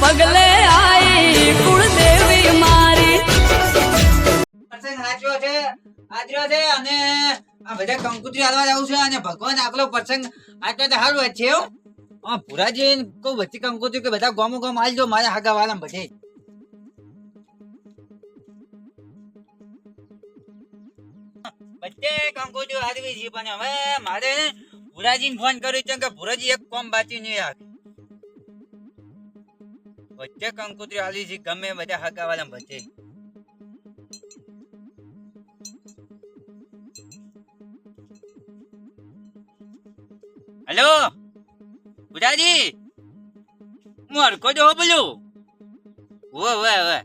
પગલે આઈ કુળદેવી મારી. પ્રસંગ સાચો છે આજરો છે અને આ બધા કંકુત્રી હાલવા જાવ છે અને ભગવાન આગલો પ્રસંગ આજનો તો સારું જ છે હો. આ ભુરાજી કો વચ્ચે કંકુત્રી કે બધા ગોમો ગોમ હાલજો મારા હાગા વાળા બધે. બધે કંકુતરી હાલવી છે પણ હવે મારે ભુરાજીને ફોન કર્યો છે કે ભુરાજી એક કોમ બાકી નહીં રાખે બધે કંકુતરી હાલી છે, ગમે બધા વાળા બધે હેલો? બુધાજી હું હરખો જો બોલું? ઓ વે વે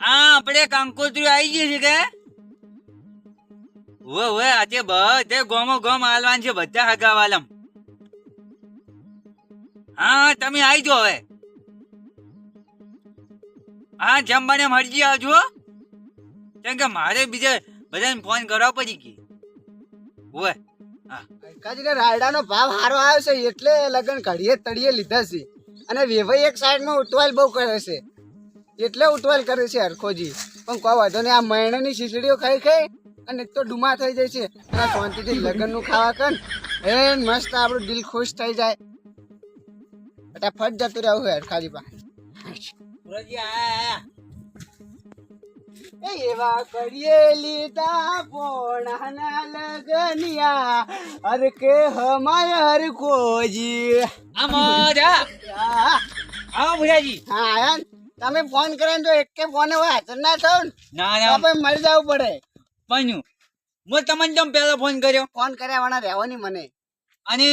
આ આપણે કંકોત્રી આવી ગઈ છે કે? ઓ વે આજે બધે ગોમો ગોમ હાલવાન છે, બધા હગાવાલમ હા, તમે આવી જો હવે. હા જમવાને મરજી આવજો. કેમ કે મારે બીજે બધાને ફોન કરવા પડી ગઈ ઓય કાજીને રાયડાનો ભાવ સારો આવ્યો છે, એટલે લગન ઘડીએ તળીએ લીધા છે. અને વેવાઈ એક સાઈડમાં ઉટવાલ બહુ કરે છે. એટલે ઉટવાલ કરે છે હરખોજી. પણ કોઈ વાંધો નહીં, આ મહિનાની શીસડીઓ ખાઈ ખાઈ અને તો ડુમા થઈ જાય છે. અને શાંતિથી લગ્નનું ખાવા કર. એ મસ્ત આપણું દિલ ખુશ થઈ જાય. ફટાફટ જતું રહેવું હોય હરખાજી પાસે. સુરજી એ એવા કરીએ લીધા પોણાના લગનિયા. અર કે હમાય હરખોજી આમોજા હા. આવો ભુજાજી. હા તમે ફોન કરે ને તો એક કે ફોન હોય હાજર ના થાવ ના. ના આપણે મરી જવું પડે. પણ હું તમને તમ પહેલો ફોન કર્યો. ફોન કર્યા વાળા રહેવાની મને. અને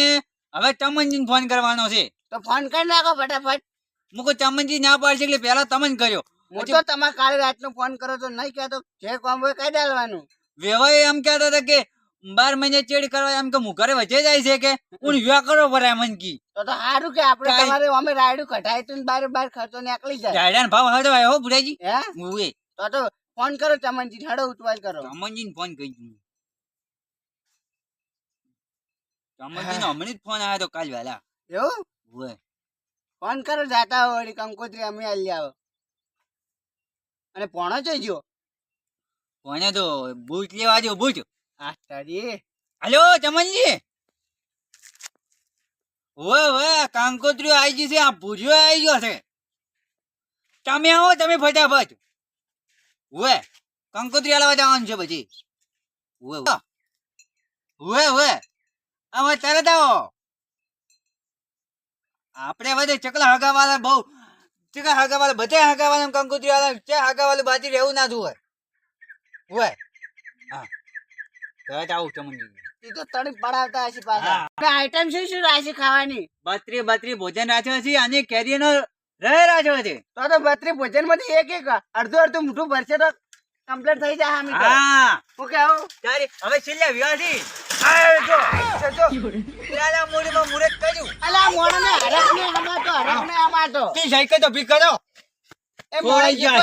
હવે તમને ફોન કરવાનો છે. તો ફોન કરી નાખો ફટાફટ. હું કહું ચમનજી ના પાડશે એટલે પેલા તમે જ કર્યો. હું તો તમારે કાલે રાતનો ફોન કરો તો નહીં કહેતો. જે કામ હોય કઈ ડાલવાનું વેવાય એમ કહેતા હતા કે બાર મહિને ચેડ કરવા એમ કે હું ઘરે વચ્ચે જાય છે કે? હું વ્યા કરો પડે મન કી. તો તો સારું કે આપણે તમારે અમે રાયડું કઢાય તો બાર બાર ખર્ચો નીકળી જાય. ઝાડાનો ભાવ હડો આવ્યો હો ભુજાજી હે? હું એ. તો તો ફોન કરો ચમનજી હડો ઉતવાલ કરો. ચમનજીને ફોન કરી દઉં હમણાં જ ફોન આવ્યો તો કાલ વહેલા. એવું? ફોન કરો જાતા હોય કંકોત્રી અમે આલી આવો અને પોણો જોઈજો પોણે તો બૂટ લેવા જો બૂટ. આ તારી. હલો ચમનજી. ઓય ઓય કંકોત્રીઓ આવી ગઈ છે આ ભૂજો આવી ગયો છે. તમે આવો તમે ફટાફટ. ઓય કંકોત્રી આલવા જવાનું છે પછી. ઓય ઓય ઓય હવે તરત આવો આપણે બધે ચકલા હગાવાલા બહુ ચકલા હગાવાલા બધે હગાવાલા કંકોત્રી વાળા છે હગાવાલા બાજી રહેવું ના જોવે હોય હા. તરત આવું ચમનજી એ તો તણી પડાવતા હશે પાછા. આઈટમ શું શું રાશી ખાવાની? બત્રી બત્રી ભોજન રાખ્યો છે અને કેરીનો રહે રાખ્યો છે. તો તો બત્રી ભોજનમાંથી એક એક અડધું અડધું મોટું ભરશે તો કમ્પ્લીટ થઈ જાય હા. હું કેવું હવે છેલ્લે પેલા કર્યું. અલા તો ભી કરો. એ ગયા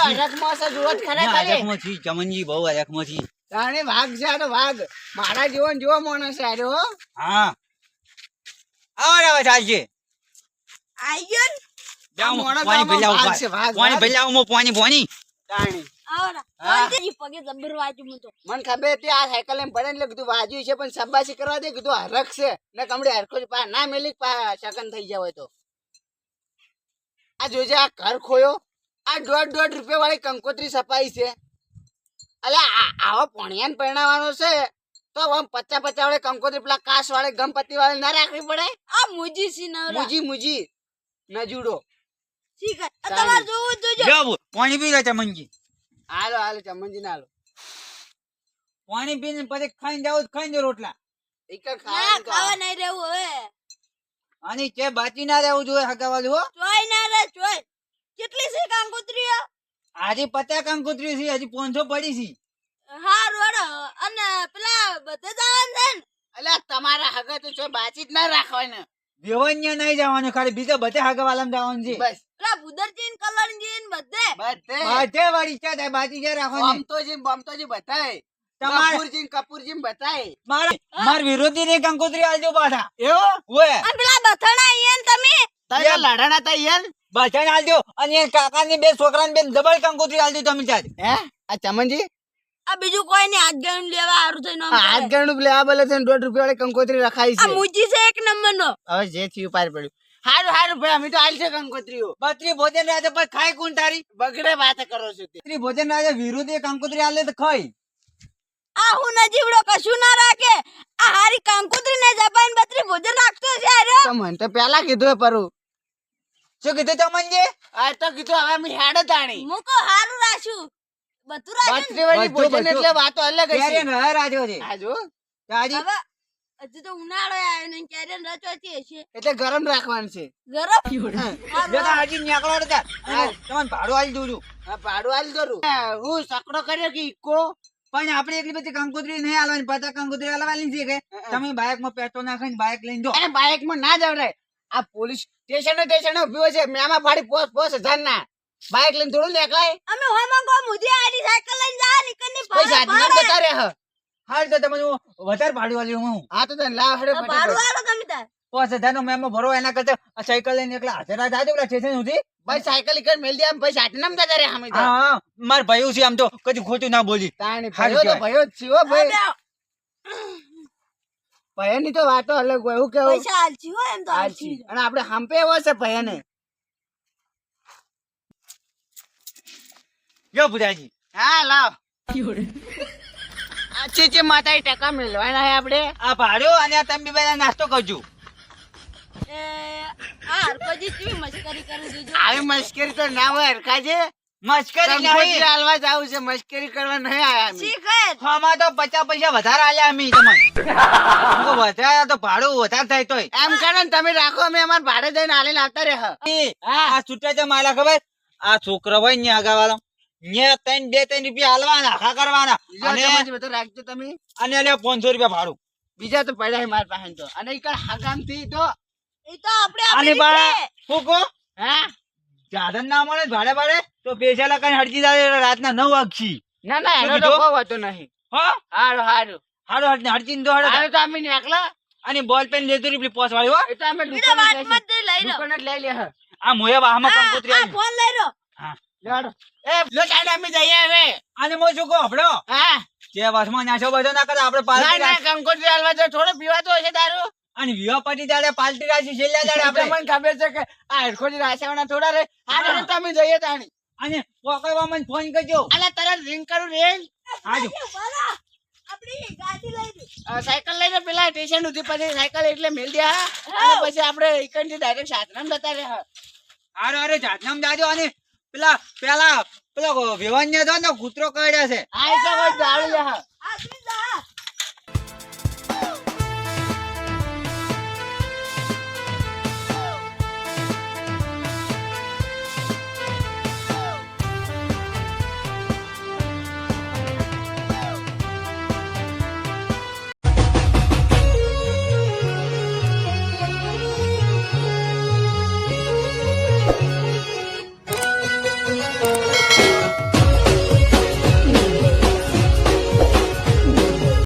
ખરા ચમનજી બહુ છી જાણે વાઘ છે આ વાઘ. મારા જીવન જેવો માણસ છે આર્યો હા. આવો હવે ચાલશે આયન જાઉં, પાણી વાઘ, પાણી. ભેલાવું પાણી ભણી. મને ખબર હતી આ સાયકલ એમ પડે ને એટલે કીધું વાજ્યું છે પણ શાબાશી કરવા દે કીધું હરખ છે. ને કમડી હરખો છે. ના મેલી શકન થઈ જાય તો. આ જોજે આ ઘર ખોયો. આ દોઢ દોઢ રૂપિયા વાળી કંકોત્રી સપાઈ છે. અલે આ આવો પોણિયાન પરણાવવાનો છે. તો આમ પચાસ પચાસ વાળે કંકોત્રી પેલા કાશ વાળે ગમપતિ વાળે ના રાખવી પડે? આ મુજી સી નવરા. મુજી મુજી. નજુડો ઠીક તમારે જોવું જોજો. જાવ પાણી પી લો ચમનજી હાલો હાલો ચમનજી ના હાલો. પાણી પીને પછી ખાઈને જાવ ખાઈ ખાઈને રોટલા. એક ખાવા નહીં રહેવું હવે. અને કે બાકી ના રહેવું જોઈએ હગાવાલું હો. ચોય ના રે ચોય. કેટલી છે કાંકોત્રીઓ? આજે પચાસ કંકોત્રી છે હજી પાંચસો પડી છે. હા રોડ અને પેલા બધે જવાનું છે ને? અલ્યા તમારા હગા તો બાચી જ ના રાખવાના. દેવન્ય નહીં જવાનું ખાલી બીજા બધે હગાવાલામાં જવાનું છે. બસ. પેલા ભુદરજી ને કલરજી ને બધે. બધે. બધે વાળી ઈચ્છા થાય બાકી ક્યાં રાખવાની. બમતોજી બમતોજી બતાય તમારે કપૂરજી કપૂરજી બતાય મારે માર વિરોધી ને કંકોત્રી આલજો પાછા. એવો? અને પેલા બથણા તમે? તારા લડાણા તા આલ અને એ કાકાની બે છોકરાને બે ડબલ કંકોત્રી આલજો તમે ત્યાં હે? આ ચમનજી? આ બીજું કોઈ ને ગણ લેવા હાથ ગણું પેલે આ બલે છે દોઢ રૂપિયા વાળી કંકોત્રી રખાઈ છે. મૂજી છે એક નંબર નો હવે જે થયું પાર પડ્યું. હારું હારું ભાઈ અમે તો આલ છે કંકોત્રીઓ. બત્રી ભોજન રાજે પર ખાય કોણ તારી? બગડે વાત કરો છો તે. ભોજન રાજે વિરુદ્ધ એ કંકોત્રી આલે તો ખાઈ. આ હું નજીવડો કશું ના રાખે. આ હારી કંકુતરી ને જબાન બત્રી ભોજન રાખતો છે અરે તો તો પેલા કીધું પરું. શું કીધું તમને આ તો કીધું હવે અમે હેડ તાણી. મુકો હારું રાખ્યું બધું રાખ્યું બત્રી વાળી બધું, ભોજન એટલે વાતો અલગ ક્યારે હશે રહે છે આ તાજી હવે તો ઉનાળો આવ્યો ને ક્યારે રચવાતી હશે. એટલે ગરમ રાખવાનું છે. ગરમ? જો તો હજી નીકળો તો તમને ભાડું આલી દઉં છું. ભાડું આલ દોરું હું સકડો કર્યો કે ઈકો? પણ આપણે એટલી બધી કંકોત્રી નહીં આલવાની પાછા કંકોત્રી આલવાની છે કે તમે બાઇકમાં પેટ્રોલ નાખીને બાઇક લઈને જો. અને બાઇકમાં ના જવડાય આ પોલીસ સ્ટેશન સ્ટેશન ઊભી હોય છે. મેમાં ફાડી પોસ પોસ હજાર ના બાઇક લઈને થોડું નીકળાય? અમે હોમાં ગો મુજી આડી સાયકલ લઈને જા નીકળની પૈસા ભાડે હાથ જતા હ. હાલ તો તમે વધારે ભાડું આલ્યું હું. આ તો તને લાવ હડે ભાડું આલો તમે તાર. પાંચ હજાર નો મેમો ભરો એના કરતા આ સાયકલ લઈને એકલા હાથે રાત આજો પેલા સ્ટેશન સુધી? ભાઈ સાયકલ ઈકર મેલ દે આમ પૈસા હાથ નામ જતા રે અમે હા માર ભાઈઓ છે આમ તો કદી ખોટું ના બોલી. તાણી ભયો તો. ભયો જ છીએ ભાઈ. ભયની તો વાતો અલગ હોય હું કેવું? પૈસા આલજી હો એમ તો. આલજી અને આપણે હંપે એવો છે ભયને જો બુધાજી હા લાવ. આ ચીચી માતા ટકા મેળવાના હે આપણે આ ભાડ્યો અને આ તમે બે નાસ્તો કરજો. એ આ હરકોજી કેવી મસ્કરી કરી દીધું આવી મશ્કરી તો ના હોય હરખાજે મસ્કરી નહીં. હાલવા જાવું છે મશ્કરી કરવા નહીં આયા અમે. તો પચાસ પૈસા વધારે આલ્યા અમે તમને વધારે તો ભાડું વધારે થાય તોય. એમ કરો ને તમે રાખો અમે અમાર ભાડે જઈને આલે આવતા રહે. એ, આ છૂટા છે માલા ખબર? આ છોકરો હોય ને આગળ વાળો. ને ત્રણ બે ત્રણ રૂપિયા હાલવાના આખા કરવાના. અને અને રાખજો તમે. અને એટલે પાંચસો રૂપિયા ભાડું. બીજા તો પડ્યા છે મારા પાસે તો. અને ઈકર હગામથી તો એ તો આપણે અને બા શું કહો? હા? સાધન ના મળે ભાડે ભાડે તો પૈસા લખાઈને હડકી જાય રાતના નવ વાગશી. ના ના એનો તો નહીં. હો? હારું હારું. હાડો હડકી હડકી દો હડો. હારું તો અમે નીકળા અને બોલ પેન લેતો રૂપિયા પોસ વાળી હો. એ તો અમે બીજા દુકાને વાતમાં જ લઈ લો. દુકાને લઈ લે આ મોયા વાહમાં કંકોત્રી આ ફોન લઈ લો. અને અને વિવાહ પાલટી છેલ્લા આપણે. મને ખબર છે કે આ રાસાવાના થોડા રે. જઈએ તાણી. અને ફોન કરજો. અલા તરત રિંગ કરું રિંગ હાજો સાયકલ લઈને પેલા સ્ટેશન સુધી પછી સાયકલ એટલે મેલ દે હા. અને પછી આપણે એકંથી ડાયરેક્ટ સાતનામ જતા રહે અરે હારો જાતનામ જાજો અને પેલા પેલા પેલો વિવાન ને કૂતરો કરડ્યા છે.